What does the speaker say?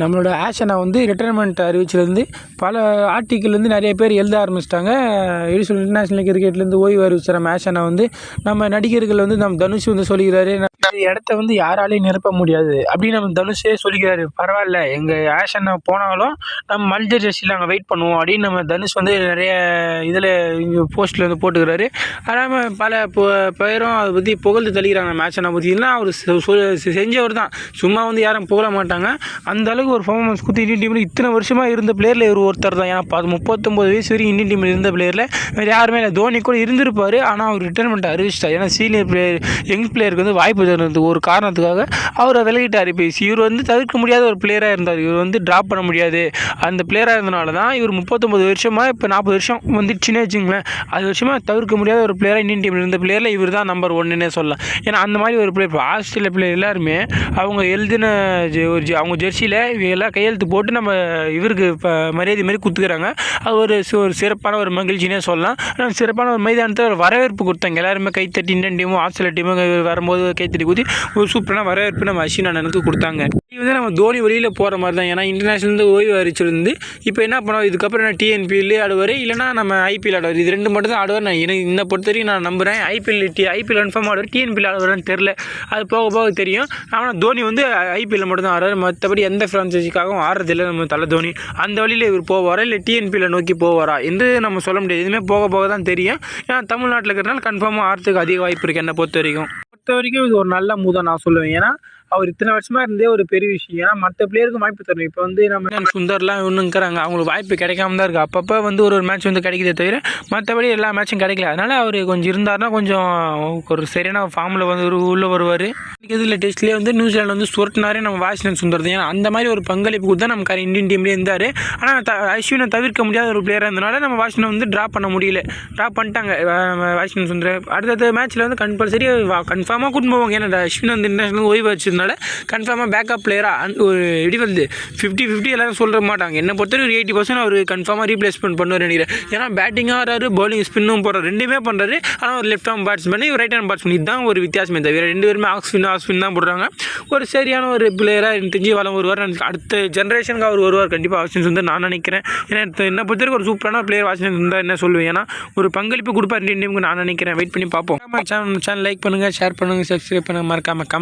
நம்மளோட ஆஷனை வந்து ரிட்டைர்மெண்ட் அறிவிச்சிலேருந்து பல ஆர்டிக்கிள்லேருந்து வந்து நிறைய பேர் எழுத ஆரம்பிச்சிட்டாங்க. எப்படி இன்டர்நேஷ்னல் கிரிக்கெட்லேருந்து ஓய்வு அறிவிச்ச நம்ம ஆஷனை வந்து நம்ம நடிகர்கள் வந்து நம்ம தனுஷ் வந்து சொல்லிக்கிறாரு. இந்த இடத்த வந்து யாராலையும் நிரப்ப முடியாது. அப்படின்னு நம்ம தனுஷே சொல்லிக்கிறாரு. பரவாயில்ல எங்கள் ஆஷன் போனாலும் நம்ம மல்ஜர் ஜெர்சியில் நாங்கள் வெயிட் பண்ணுவோம் அப்படின்னு நம்ம தனுஷ் வந்து நிறைய இதில் போஸ்ட்டில் வந்து போட்டுக்கிறாரு. அதனால பல பேரும் அதை பற்றி புகழ்ந்து தள்ளிக்கிறாங்க மேட்சனை ஆஷனை பற்றினா அவர் செஞ்சவர் தான். சும்மா வந்து யாரும் புகழ மாட்டாங்க. அந்த அளவுக்கு ஒரு பர்ஃபார்மன்ஸ் கொடுத்து இந்தியன் டீமில் இத்தனை வருஷமாக இருந்த பிளேயரில் இவர் ஒருத்தர் தான். ஏன்னா பத்து முப்பத்தொம்பது வயசு வரைக்கும் இந்தியன் டீமில் இருந்த பிளேயரில் வேறு யாருமே இல்லை. தோனி கூட இருந்திருப்பார். ஆனால் அவர் ரிட்டைர்மெண்ட் அறிவிச்சிட்டார் ஏன்னா சீனியர் பிளேயர் யங் பிளேயருக்கு வந்து வாய்ப்பு தருறது ஒரு காரணத்துக்காக அவர் விலகிட்டார் இப்போ இவர் வந்து தவிர்க்க முடியாத ஒரு பிளேயராக இருந்தார். இவர் வந்து ட்ராப் பண்ண முடியாது. அந்த பிளேயராக இருந்தனால தான் இவர் முப்பத்தொம்பது வருஷமாக இப்போ நாற்பது வருஷம் வந்துடுச்சுன்னே வச்சுங்களேன் அது வருஷமாக தவிர்க்க முடியாத ஒரு பிளேயராக இந்தியன் டீமில் இருந்த பிளேயரில் இவர் தான் நம்பர் ஒன்றுன்னே சொல்லலாம். ஏன்னா அந்த மாதிரி ஒரு பிளேயர் இப்போ ஆஸ்திரேலியா பிளேயர் எல்லாருமே அவங்க எழுதின ஜெ- ஒரு ஜெ- அவங்க ஜெர்சியில் எல்லாம் கையெழுத்து போட்டு நம்ம இவருக்கு இப்போ மரியாதை மாதிரி கொடுத்துக்கிறாங்க. அது ஒரு ஒரு சிறப்பான ஒரு மகிழ்ச்சினே சொல்லலாம். ஆனால் சிறப்பான ஒரு மைதானத்தில் ஒரு வரவேற்பு கொடுத்தாங்க. எல்லாருமே கைத்தட்டி இந்தியன் டீமும் ஆஸ்திரேலியா டீமும் வரும்போது கைத்தட்டி ஊற்றி ஒரு சூப்பரான வரவேற்பு நம்ம அஸ்வின் அண்ணனுக்கு கொடுத்தாங்க. இது வந்து நம்ம தோனி வழியில் போகிற மாதிரி தான் ஏன்னா இன்டர்நேஷனல் ஓய்வு அறிவிச்சிருந்து இப்போ என்ன பண்ணோம் இதுக்கப்புறம் நான் டிஎன்பிஎல் ஆடுவார்? இல்லைனா நம்ம ஐபிஎல் ஆடுவார். இது ரெண்டு மட்டும் தான் ஆடுவார். நான் எனக்கு இந்த பொறுத்த வரைக்கும் நான் நம்புகிறேன் ஐபிஎல் டி ஐபிஎல் கன்ஃபார்ம் ஆடுவார். டிஎன்பிஎல் ஆடுவார்னு தெரில அது போக போக தெரியும். ஆனால் தோனி வந்து ஐபிஎல் மட்டும் தான் ஆடுறாரு மற்றபடி எந்த ஃப்ரான்ச்சைஸிக்காகவும் ஆடுறதில்லை. நம்ம தலை தோனி. அந்த வழியில் இவர் போவாரா? இல்லை டிஎன்பிஎல் நோக்கி போவாரா? என்று நம்ம சொல்ல முடியாது. எதுவுமே போக போக தான் தெரியும். ஏன்னா தமிழ்நாட்டில் இருக்கிறனால கன்ஃபார்மாக ஆடுறதுக்கு அதிக வாய்ப்பு இருக்குது என்னை பொறுத்த வரைக்கும் பொறுத்த வரைக்கும் இது ஒரு நல்ல மூதம் நான் சொல்லுவேன். ஏன்னா அவர் இத்தனை வருஷமா இருந்தே ஒரு பெரிய விஷயம். ஏன்னா மற்ற பிளேயருக்கும் வாய்ப்பு தரணும். இப்போ வந்து நம்ம சுந்தர்லாம் ஒன்றுங்கிறாங்க அவங்களுக்கு வாய்ப்பு கிடைக்காம தான் இருக்குது அப்பப்போ வந்து ஒரு ஒரு மேட்ச் வந்து கிடைக்கிதே தவிர மற்றபடி எல்லா மேட்சும் கிடைக்கல. அதனால அவர் கொஞ்சம் இருந்தாருன்னா கொஞ்சம் ஒரு சரியான ஃபார்மில் வந்து ஒரு உள்ளே வருவார். இதில் டெஸ்ட்லேயே வந்து நியூசிலாந்து வந்து சுரட்டினாரே நம்ம வாஷிங்டன் சுந்தர் தான். ஏன்னா அந்த மாதிரி ஒரு பங்களிப்பு கொடுத்தா நம்ம கரை இந்தியன் டீம்லேயே இருந்தார். ஆனால் த அஸ்வினை தவிர்க்க முடியாத ஒரு பிளேயராக இருந்தனால நம்ம வாஷிங்டன் வந்து ட்ராப் பண்ண முடியல. ட்ராப் பண்ணிட்டாங்க நம்ம வாஷிங்டன் சுந்தர். அடுத்தடுத்த மேட்ச்சில் வந்து கம்பல்சரி கன்ஃபார்மாக கூட்டு போவாங்க. ஏன்னா அஸ்வின் வந்து இன்டர்நேஷனல் ஓய்வு வச்சதுனால கன்ஃபார்மாக பேக்கப் பிளேயராக ஒரு எப்படி வந்து ஃபிஃப்டி ஃபிஃப்டி எல்லாரும் சொல்ல மாட்டாங்க. என்னை பொறுத்தவரை ஒரு எயிட்டி பர்சன்ட் அவர் கன்ஃபார்மாக ரீப்ளேஸ்மெண்ட் பண்ணுவார் நினைக்கிறேன். ஏன்னா பேட்டிங்காக ஆடுறாரு பவுலிங் ஸ்பின்னும் போடுறாரு ரெண்டுமே பண்ணுறாரு ஆனால் ஒரு லெஃப்ட் ஆர்ம் பேட்ஸ்மேன் ஒரு ரைட் ஆர்ம் பேட்ஸ்மேன் இதுதான் ஒரு வித்தியாசமே தவிர ரெண்டு பேருமே ஆஃப் ஸ்பின் ஆஃப் ஸ்பின் தான் போடுறாங்க. ஒரு சரியான ஒரு பிளேயராக எனக்கு தெரிஞ்சு வளம் வருவார். அடுத்த ஜென்ரேஷனுக்கு அவர் வருவார் கண்டிப்பாக வாஷிங்டன் வந்து நான் நினைக்கிறேன். ஏன்னா என்னை பொறுத்தவரைக்கும் ஒரு சூப்பரான பிளேயர் வாஷிங்டன் இருந்தால் என்ன சொல்லுவேன்? ஏன்னா ஒரு பங்களிப்பு கொடுப்பார் இந்தியன் டீமுக்கு நான் நினைக்கிறேன். வெயிட் பண்ணி பார்ப்போம். சேனல் சேனல் லைக் பண்ணுங்கள் ஷேர் பண்ணுங்கள் சப்ஸ்கிரைப் பண்ணுங்கள் மறக்காமல்